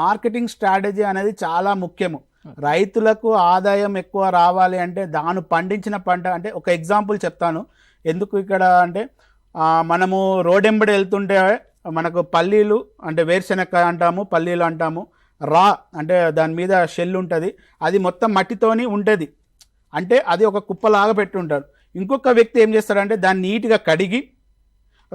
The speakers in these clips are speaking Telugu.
మార్కెటింగ్ స్ట్రాటజీ అనేది చాలా ముఖ్యము. రైతులకు ఆదాయం ఎక్కువ రావాలి అంటే దాను పండించిన పంట అంటే ఒక ఎగ్జాంపుల్ చెప్తాను. ఎందుకు ఇక్కడ అంటే మనము రోడెంబడి వెళ్తుంటే మనకు పల్లీలు అంటే వేరుశెనక్కాయ అంటాము పల్లీలు అంటాము. రా అంటే దాని మీద షెల్ ఉంటుంది. అది మొత్తం మట్టితోని ఉంటుంది. అంటే అది ఒక కుప్పలాగా పెట్టుంటారు. ఇంకొక వ్యక్తి ఏం చేస్తారంటే దాన్ని నీట్గా కడిగి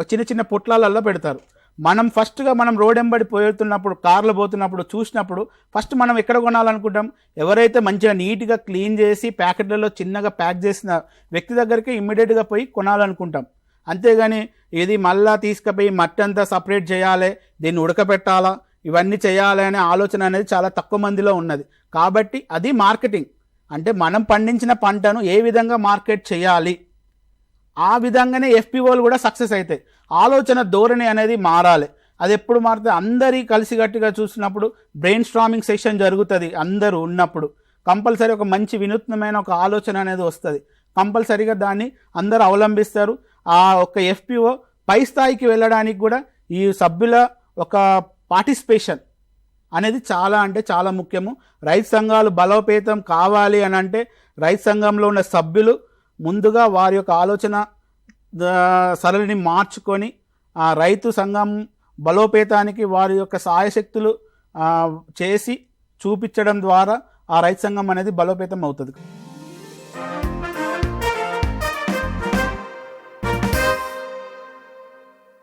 చిన్న చిన్న పుట్లాలల్లో పెడతారు. మనం ఫస్ట్గా మనం రోడ్ ఎంబడి పోతున్నప్పుడు కార్లు పోతున్నప్పుడు చూసినప్పుడు ఫస్ట్ మనం ఎక్కడ కొనాలనుకుంటాం? ఎవరైతే మంచిగా నీట్గా క్లీన్ చేసి ప్యాకెట్లలో చిన్నగా ప్యాక్ చేసిన వ్యక్తి దగ్గరికి ఇమ్మీడియట్గా పోయి కొనాలనుకుంటాం. అంతేగాని ఇది మళ్ళా తీసుకుపోయి మట్టి అంతా సపరేట్ చేయాలి దీన్ని ఉడకబెట్టాలా ఇవన్నీ చేయాలి అనే ఆలోచన అనేది చాలా తక్కువ మందిలో ఉన్నది. కాబట్టి అది మార్కెటింగ్. అంటే మనం పండించిన పంటను ఏ విధంగా మార్కెట్ చేయాలి? ఆ విధంగానే ఎఫ్పిఓలు కూడా సక్సెస్ అవుతాయి. ఆలోచన ధోరణి అనేది మారాలి. అది ఎప్పుడు మారితే అందరి కలిసికట్టుగా చూసినప్పుడు బ్రెయిన్ స్ట్రామింగ్ సెషన్ జరుగుతుంది అందరూ ఉన్నప్పుడు. కంపల్సరీ ఒక మంచి వినూత్నమైన ఒక ఆలోచన అనేది వస్తుంది. కంపల్సరీగా దాన్ని అందరూ అవలంబిస్తారు. ఆ ఒక ఎఫ్పిఓ పై స్థాయికి వెళ్ళడానికి కూడా ఈ సభ్యుల ఒక పార్టిసిపేషన్ అనేది చాలా అంటే చాలా ముఖ్యము. రైతు సంఘాలు బలోపేతం కావాలి అని అంటే రైతు సంఘంలో ఉన్న సభ్యులు ముందుగా వారి యొక్క ఆలోచన సరళిని మార్చుకొని ఆ రైతు సంఘం బలోపేతానికి వారి యొక్క సాయశక్తులు చేసి చూపించడం ద్వారా ఆ రైతు సంఘం అనేది బలోపేతం అవుతుంది.